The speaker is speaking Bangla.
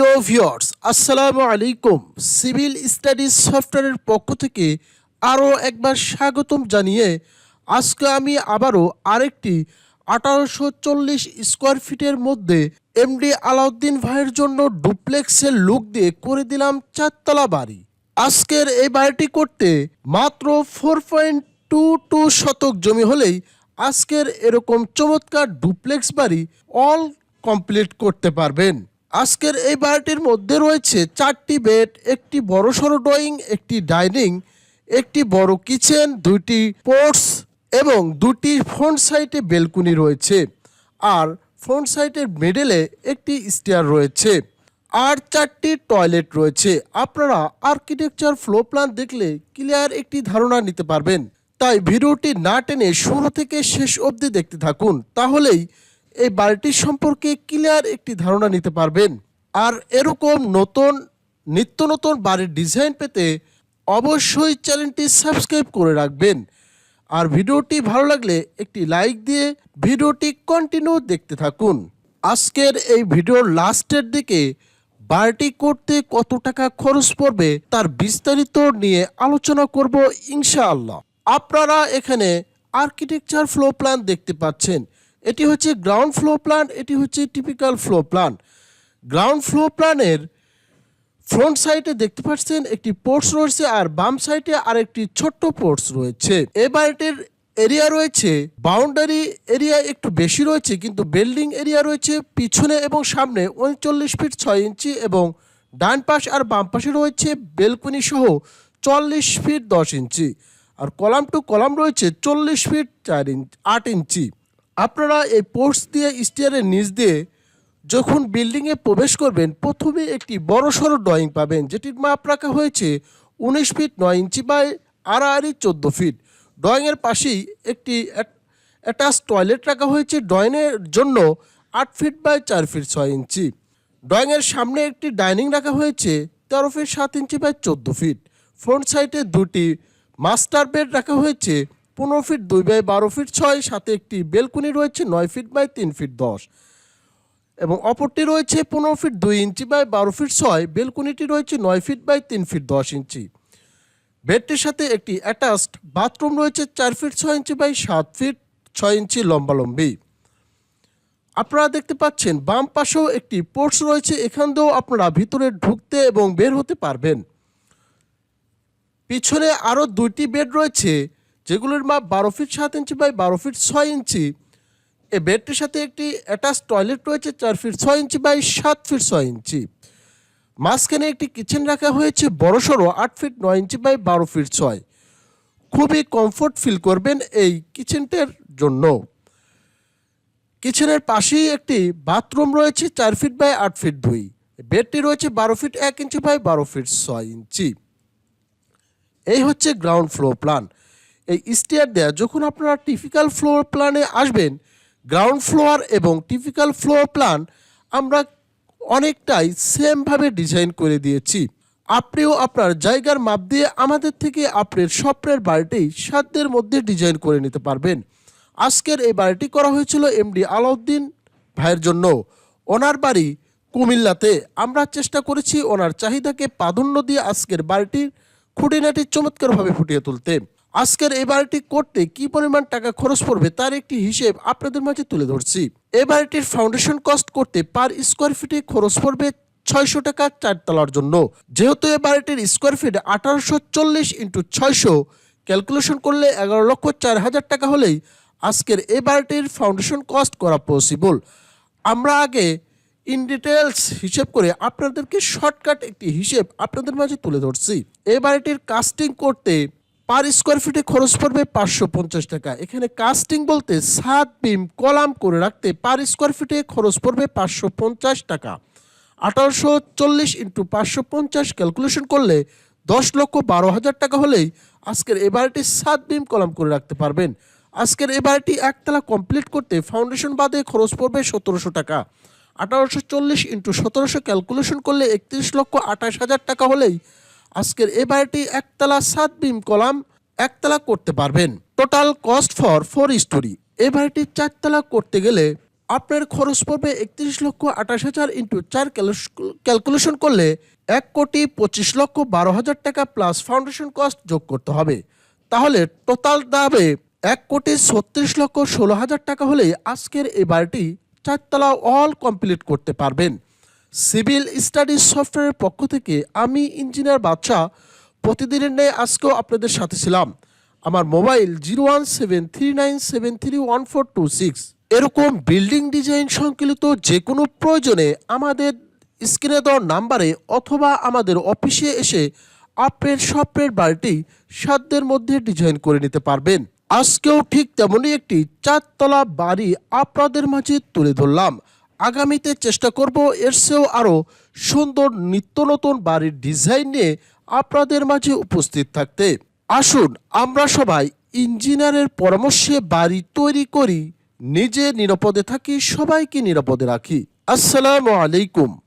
প্রিয় ভিউয়ার্স, আসসালামু আলাইকুম। সিভিল স্টাডিজ সফটওয়্যারের পক্ষ থেকে আরও একবার স্বাগতম জানিয়ে আজকে আমি আবারও আরেকটি আঠারোশো চল্লিশ স্কোয়ার ফিটের মধ্যে এমডি আলাউদ্দিন ভাইয়ের জন্য ডুপ্লেক্সের লুক দিয়ে করে দিলাম চারতলা বাড়ি। আজকের এই বাড়িটি করতে মাত্র ফোর পয়েন্ট টু টু শতক জমি হলেই আজকের এরকম চমৎকার ডুপ্লেক্স বাড়ি অল কমপ্লিট করতে পারবেন। আজকের এই বাড়িটির মধ্যে রয়েছে চারটি বেড, একটি বড় সড়ো ড্রয়িং, একটি ডাইনিং, একটি বড় কিচেন, দুইটি পোর্টস এবং দুটি ফ্রন্ট সাইডে বেলকুনি রয়েছে। আর ফ্রন্ট সাইডের মিডলে একটি স্টেয়ার রয়েছে আর চারটি টয়লেট রয়েছে। আপনারা আর্কিটেকচার ফ্লো প্ল্যান দেখলে ক্লিয়ার একটি ধারণা নিতে পারবেন। তাই ভিডিওটি না টেনে শুরু থেকে শেষ অবধি দেখতে থাকুন, তাহলেই এই বাড়িটির সম্পর্কে ক্লিয়ার একটি ধারণা নিতে পারবেন। আর এরকম নতুন, নিত্য নতুন বাড়ির ডিজাইন পেতে অবশ্যই চ্যানেলটি সাবস্ক্রাইব করে রাখবেন। আর ভিডিওটি ভালো লাগলে একটি লাইক দিয়ে ভিডিওটি কন্টিনিউ দেখতে থাকুন। আজকের এই ভিডিওর লাস্টের দিকে বাড়িটি করতে কত টাকা খরচ পড়বে তার বিস্তারিত নিয়ে আলোচনা করব ইনশাআল্লাহ। আপনারা এখানে আর্কিটেকচার ফ্লো প্ল্যান দেখতে পাচ্ছেন। এটি হচ্ছে গ্রাউন্ড ফ্লো প্ল্যান এটি হচ্ছে typical floor plan ground floor প্ল্যানের ফ্রন্ট সাইডে দেখতে পাচ্ছেন একটি পোর্টস রয়েছে আর বাম সাইডে আরেকটি ছোট্ট পোর্টস রয়েছে। এ বাড়িটির এরিয়া রয়েছে বাউন্ডারি এরিয়া একটু বেশি রয়েছে, কিন্তু বিল্ডিং এরিয়া রয়েছে পিছনে এবং সামনে উনচল্লিশ ফিট ছয় ইঞ্চি এবং ডান পাশ আর বাম পাশে রয়েছে বেলকনি সহ চল্লিশ ফিট দশ ইঞ্চি আর কলাম টু কলাম রয়েছে চল্লিশ ফিট চার ইঞ্চি আট ইঞ্চি আপনারা এই পোর্টস দিয়ে, স্টিয়ারের নিচ দিয়ে যখন বিল্ডিংয়ে প্রবেশ করবেন, প্রথমে একটি বড় সড়ো ড্রয়িং পাবেন, যেটির মাপ রাখা হয়েছে উনিশ ফিট নয় ইঞ্চি বাই আড়াআড়ি চোদ্দ ফিট ড্রয়িংয়ের পাশেই একটি অ্যাটাচ টয়লেট রাখা হয়েছে ড্রয়িংয়ের জন্য আট ফিট বাই চার ফিট ছয় ইঞ্চি। ড্রয়িংয়ের সামনে একটি ডাইনিং রাখা হয়েছে, তেরো ফিট সাত ইঞ্চি বাই চোদ্দ ফিট ফ্রন্ট সাইডে দুটি মাস্টার বেড রাখা হয়েছে পনেরো ফিট দুই বাই বারো ফিট ছয়, সাথে একটি বেলকুনি রয়েছে নয় ফিট বাই তিন ফিট দশ। এবং অপরটি রয়েছে পনেরো ফিট দুই ইঞ্চি বাই বারো ফিট ছয়, বেলকুনিটি রয়েছে নয় ফিট বাই তিন ফিট দশ ইঞ্চি। বেডটির সাথে একটি অ্যাটাচড বাথরুম রয়েছে চার ফিট ছয় ইঞ্চি বাই সাত ফিট ছয় ইঞ্চি লম্বালম্বি। আপনারা দেখতে পাচ্ছেন, বাম পাশেও একটি পোর্টস রয়েছে, এখান দিয়েও আপনারা ভিতরে ঢুকতে এবং বের হতে পারবেন। পিছনে আরও দুইটি বেড রয়েছে যেগুলোর মাপ বারো ফিট সাত ইঞ্চি বাই বারো ফিট ছয় ইঞ্চি। এ বেডটির সাথে একটি অ্যাটাচ টয়লেট রয়েছে, চার ফিট ছয় ইঞ্চি বাই সাত ফিট ছয় ইঞ্চি। মাঝখানে একটি কিচেন রাখা হয়েছে বড়সড় আট ফিট নয় ইঞ্চি বাই বারো ফিট ছয়। খুবই কমফোর্ট ফিল করবেন এই কিচেনটার জন্য। কিচেনের পাশেই একটি বাথরুম রয়েছে, চার ফিট বাই আট ফিট দুই। বেডটি রয়েছে বারো ফিট এক ইঞ্চি বাই বারো ফিট ছয় ইঞ্চি। এই হচ্ছে গ্রাউন্ড ফ্লোর প্ল্যান এই স্টেয়ার দেয়া যখন আপনারা টিপিক্যাল ফ্লোর প্ল্যানে আসবেন গ্রাউন্ড ফ্লোর এবং টিপিক্যাল ফ্লোর প্ল্যান আমরা অনেকটাই সেমভাবে ডিজাইন করে দিয়েছি। আপনিও আপনার জায়গার মাপ দিয়ে আমাদের থেকে আপনার স্বপ্নের বাড়িটি সাধ্যের মধ্যে ডিজাইন করে নিতে পারবেন। আজকের এই বাড়িটি করা হয়েছিল এমডি আলাউদ্দিন ভাইয়ের জন্য। ওনার বাড়ি কুমিল্লাতে। আমরা চেষ্টা করেছি ওনার চাহিদাকে প্রাধান্য দিয়ে আজকের বাড়িটির খুঁটিনাটি চমৎকারভাবে ফুটিয়ে তুলতে। আজকের এই বাড়িটি করতে কি পরিমাণ টাকা খরচ পড়বে তার একটি হিসেব আপনাদের মাঝে তুলে ধরছি। এই বাড়িটির ফাউন্ডেশন কস্ট করতে পার স্কোয়ার ফিটে খরচ পড়বে ছয়শো টাকা চারতলার জন্য। যেহেতু এই বাড়িটির স্কোয়ার ফিট আঠারোশো চল্লিশ ইন্টু ছয়শো ক্যালকুলেশন করলে এগারো লক্ষ চার হাজার টাকা হলেই আজকের এই বাড়িটির ফাউন্ডেশন কস্ট করা পসিবল আমরা আগে ইন ডিটেলস হিসেব করে আপনাদেরকে শর্টকাট একটি হিসেব আপনাদের মাঝে তুলে ধরছি। এই বাড়িটির কাস্টিং করতে পার স্কোয়ার ফিটে খরচ পড়বে পাঁচশো পঞ্চাশ টাকা। এখানে কাস্টিং বলতে সাত বিম কলাম করে রাখতে পার স্কোয়ার ফিটে খরচ পড়বে পাঁচশো পঞ্চাশ টাকা। আঠারোশো চল্লিশ ইন্টু পাঁচশো পঞ্চাশ ক্যালকুলেশন করলে দশ লক্ষ বারো হাজার টাকা হলেই আজকের এ বাড়িটি সাত বিম কলাম করে রাখতে পারবেন। আজকের এই বাড়িটি একতলা কমপ্লিট করতে ফাউন্ডেশন বাদে খরচ পড়বে সতেরোশো টাকা। আঠারোশো চল্লিশ ইন্টু সতেরোশো ক্যালকুলেশন করলে একত্রিশ লক্ষ আঠাশ হাজার টাকা হলেই আজকের এ বাড়িটি একতলা সাত বিম কলাম, একতলা করতে পারবেন। Total cost for four storey এ বাড়িটি চারতলা করতে গেলে আপনার খরচ পড়বে একত্রিশ লক্ষ আঠাশ হাজার ইন্টু চার ক্যালকুলেশন করলে এক কোটি পঁচিশ লক্ষ বারো হাজার টাকা প্লাস ফাউন্ডেশন কস্ট যোগ করতে হবে। তাহলে টোটাল দাবে এক কোটি ছত্রিশ লক্ষ ষোলো হাজার টাকা হলে আজকের এই বাড়িটি চারতলা অল কমপ্লিট করতে পারবেন। সিভিল স্টাডিজ সফটওয়্যারের পক্ষ থেকে আমি ইঞ্জিনিয়ার বাদশা। প্রতিদিনের ন্যায় আজকেও আপনাদের সাথে ছিলাম। আমার mobile zero one seven three nine seven three one four two six. এরকম বিল্ডিং ডিজাইন সংকলিত যে কোনো প্রয়োজনে আমাদের স্ক্রিনে দেওয়ার নাম্বারে অথবা আমাদের অফিসে এসে আপনার স্বপ্নের বাড়িটি সাধ্যের মধ্যে ডিজাইন করে নিতে পারবেন। আজকেও ঠিক তেমনই একটি চারতলা বাড়ি আপনাদের মাঝে তুলে ধরলাম। আগামীতে চেষ্টা করব এর চেয়েও আরও সুন্দর নিত্য নতুন বাড়ির ডিজাইন নিয়ে আপনাদের মাঝে উপস্থিত থাকতে। আসুন আমরা সবাই ইঞ্জিনিয়ারের পরামর্শে বাড়ি তৈরি করি, নিজে নিরাপদে থাকি, সবাইকে নিরাপদে রাখি। আসসালামু আলাইকুম।